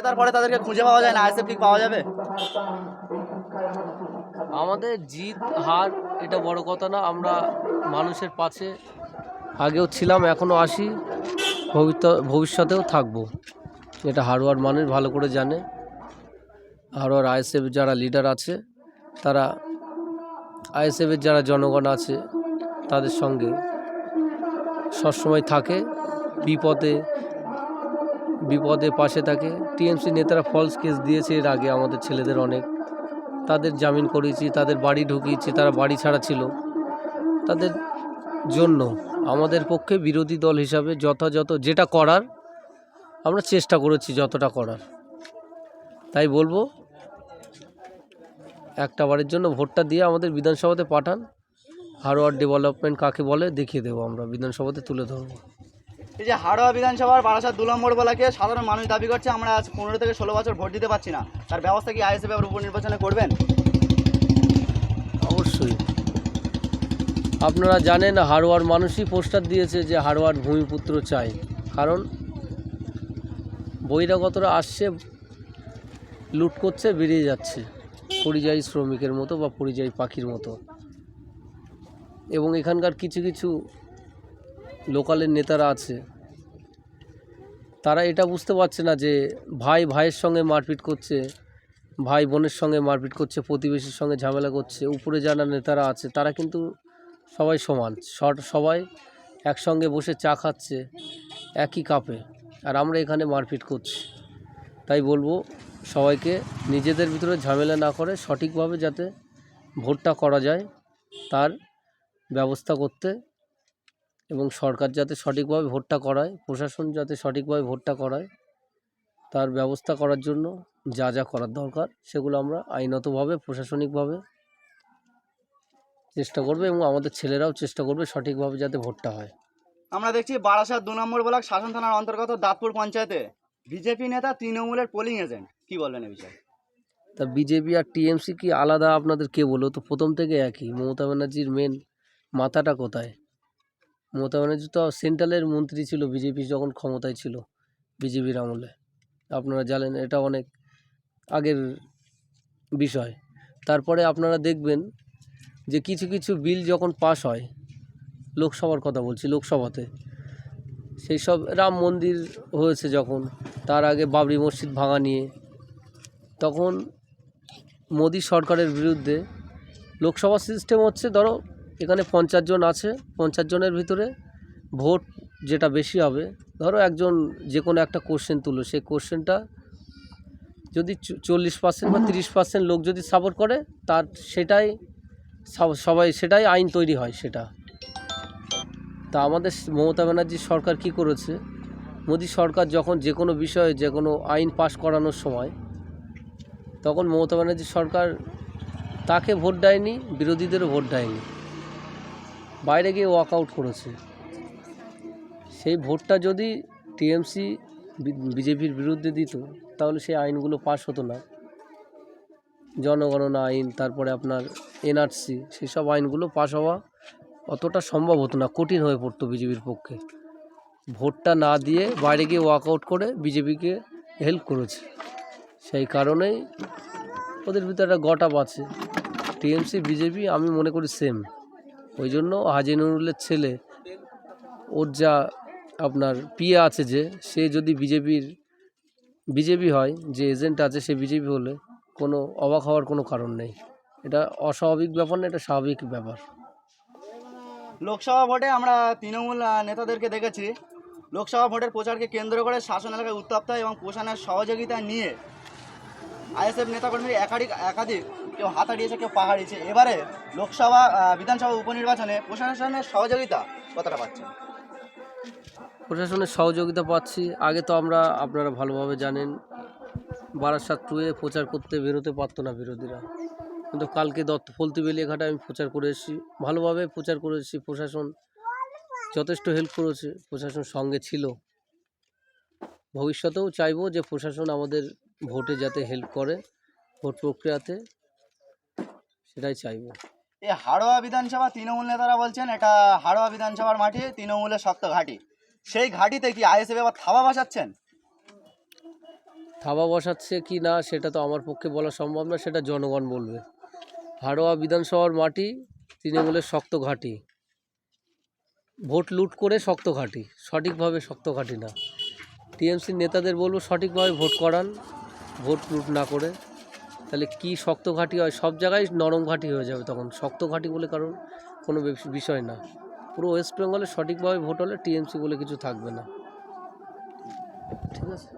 জেতার তাদেরকে খুঁজে পাওয়া যায় না আইএসএফ ঠিক পাওয়া যাবে? আমাদের জিত, হার, এটা বড় কথা না, আমরা মানুষের পাশে আগেও ছিলাম, এখনও আসি ভবিষ্যতেও থাকব। এটা হারোয়ার মানুষ ভালো করে জানে। হারোয়ার আইএসএফ যারা লিডার আছে, তারা আইএসএফের যারা জনগণ আছে, তাদের সঙ্গে সবসময় থাকে, বিপদে বিপদে পাশে থাকে। টিএমসি নেতারা ফলস কেস দিয়েছে এর আগে আমাদের ছেলেদের অনেক। তাদের জামিন করিয়েছি তাদের বাড়ি ঢুকিয়েছি, তারা বাড়ি ছাড়া ছিল। তাদের জন্য আমাদের পক্ষে বিরোধী দল হিসাবে যথাযথ যেটা করার, আমরা চেষ্টা করেছি যতটা করার। তাই বলব, একটা বারের জন্য ভোটটা দিয়ে আমাদের বিধানসভাতে পাঠান। হারওয়ার্ড ডেভেলপমেন্ট কাকে বলে দেখিয়ে দেবো আমরা। বিধানসভাতে তুলে ধরবো। এই যে হাড়োয়া বিধানসভার বারাসাত দু নম্বর বলাকে সাধারণ মানুষ দাবি করছে, আমরা আজ পনেরো থেকে ষোলো বছর ভোট দিতে পারছি না। তার ব্যবস্থা কি আইএসএফ এর উপনির্বাচনে করবেন? অবশ্যই। আপনারা জানেন হারোয়ার মানুষই পোস্টার দিয়েছে যে হারোয়ার ভূমিপুত্র চাই। কারণ, বহিরাগতরা আসছে, লুট করছে, বেরিয়ে যাচ্ছে। পরিযায়ী শ্রমিকের মতো বা পরিযায়ী পাখির মতো। এবং এখানকার কিছু কিছু লোকালের নেতারা আছে, তারা এটা বুঝতে পারছে না যে ভাই ভাইয়ের সঙ্গে মারপিট করছে, ভাই বোনের সঙ্গে মারপিট করছে, প্রতিবেশীর সঙ্গে ঝামেলা করছে, উপরে যারা নেতারা আছে, তারা কিন্তু সবাই সমান সবাই একসঙ্গে বসে চা খাচ্ছে, একই কাপে, আর আমরা এখানে মারপিট করছি। তাই বলব, সবাইকে নিজেদের ভিতরে ঝামেলা না করে সঠিকভাবে যাতে ভোটটা করা যায়, তার ব্যবস্থা করতে এবং সরকার যাতে সঠিকভাবে ভোটটা করায় প্রশাসন যাতে সঠিকভাবে ভোটটা করায় তার ব্যবস্থা করার জন্য যা যা করার দরকার সেগুলো আমরা আইনতভাবে প্রশাসনিকভাবে চেষ্টা করবে এবং আমাদের ছেলেরাও চেষ্টা করবে সঠিকভাবে যাতে ভোটটা হয়। আমরা দেখছি বারাসাত দু নম্বর ব্লক শাসন থানার অন্তর্গত দাঁতপুর পঞ্চায়েতে বিজেপি নেতা তৃণমূলের পোলিং এজেন্ট কি বলবেন এই বিষয়ে? তা বিজেপি আর টিএমসি কি আলাদা? আপনাদের কে বলো? তো প্রথম থেকে একই। মমতা ব্যানার্জির মেন মাথাটা কোথায়? মমতা ব্যানার্জি তো সেন্ট্রালের মন্ত্রী ছিল, বিজেপি যখন ক্ষমতায় ছিল, বিজেপির আমলে। আপনারা জানেন এটা অনেক আগের বিষয়। তারপরে আপনারা দেখবেন যে কিছু কিছু বিল যখন পাস হয়, লোকসভার কথা বলছি, লোকসভাতে সেই সব রাম মন্দির হয়েছে যখন, তার আগে বাবরি মসজিদ ভাঙা নিয়ে, তখন মোদী সরকারের বিরুদ্ধে লোকসভা সিস্টেম হচ্ছে, ধরো এখানে পঞ্চাশ জন আছে, পঞ্চাশ জনের ভিতরে ভোট যেটা বেশি হবে, ধরো একজন যে কোনো একটা কোশ্চেন তুলো, সেই কোশ্চেনটা যদি চল্লিশ পার্সেন্ট বা তিরিশ পার্সেন্ট লোক যদি সাপোর্ট করে, তার সেটাই সবাই সেটাই আইন তৈরি হয় সেটা। তা আমাদের মমতা ব্যানার্জি সরকার কি করেছে? মোদী সরকার যখন যে কোনো বিষয়ে যে কোনো আইন পাশ করানোর সময়, তখন মমতা ব্যানার্জি সরকার তাকে ভোট দেয়নি, বিরোধীদেরও ভোট দেয়নি। বাইরে গিয়ে ওয়াক আউট করেছে। সেই ভোটটা যদি টিএমসি বিজেপির বিরুদ্ধে দিত, তাহলে সেই আইনগুলো পাশ হতো না। জনগণনা আইন, তারপরে আপনার এনআরসি সেসব আইনগুলো পাশ হওয়া অতটা সম্ভব হতো না, কঠিন হয়ে পড়তো বিজেপির পক্ষে। ভোটটা না দিয়ে বাইরে গিয়ে ওয়াক আউট করে বিজেপিকে হেল্প করেছে। সেই কারণেই ওদের ভিতরে একটা গটাপ আছে। টিএমসি বিজেপি আমি মনে করি সেম ওই জন্য হাজি নুরুলের ছেলে, ওর যা আপনার পিএ আছে যে, সে যদি বিজেপির, বিজেপি হয়, যে এজেন্ট আছে সে বিজেপি হলে কোনো অবাক হওয়ার কোনো কারণ নেই। এটা অস্বাভাবিক ব্যাপার না, এটা স্বাভাবিক ব্যাপার। লোকসভা ভোটে আমরা তৃণমূল নেতাদেরকে দেখেছি। লোকসভা ভোটের প্রচারকে কেন্দ্র করে শাসন এলাকায় উত্তপ্ত এবং প্রশাসনের সহযোগিতা নিয়ে আইএসএফ নেতাকর্মীর একাধিক একাধিক কেউ হাত হারিয়েছে, কেউ পা হারিয়েছে। এবারে লোকসভা বিধানসভা উপনির্বাচনে প্রশাসনের সহযোগিতা কতটা পাচ্ছেন? প্রশাসনের সহযোগিতা পাচ্ছি। আগে তো আমরা আপনারা ভালোভাবে জানেন, বারাসাত টুয়ে প্রচার করতে বেরোতে পারতো না বিরোধীরা। কিন্তু কালকে দত্ত ফলতি বেলিয়াঘাটে আমি প্রচার করে এসেছি। ভালোভাবে প্রচার করে এসেছি। প্রশাসন যথেষ্ট হেল্প করেছে। প্রশাসন সঙ্গে ছিল। ভবিষ্যতেও চাইব যে প্রশাসন আমাদের ভোটে যাতে হেল্প করে, ভোট প্রক্রিয়াতে। সেটাই চাইব। এই হাড়োয়া বিধানসভা তৃণমূল নেতারা বলছেন এটা হাড়োয়া বিধানসভার মাটি তৃণমূলের শক্ত ঘাঁটি। সেই ঘাঁটিতে কি আইএসএফ এবার থাবা বসাচ্ছেন? থাবা বসাচ্ছে কি না সেটা তো আমার পক্ষে বলা সম্ভব না সেটা জনগণ বলবে। হাড়োয়া বিধানসভার মাটি তৃণমূলের শক্ত ঘাঁটি। ভোট লুট করে শক্ত ঘাঁটি সঠিকভাবে শক্ত ঘাঁটি না। টিএমসির নেতাদের বলব সঠিকভাবে ভোট করান ভোট লুট না করে। তাহলে কি শক্ত ঘাঁটি হয়? সব জায়গায় নরম ঘাঁটি হয়ে যাবে তখন। শক্ত ঘাঁটি বলে কারণ কোনো বিষয় না। পুরো ওয়েস্ট বেঙ্গলে সঠিকভাবে ভোট হলে টিএমসি বলে কিছু থাকবে না। ঠিক আছে?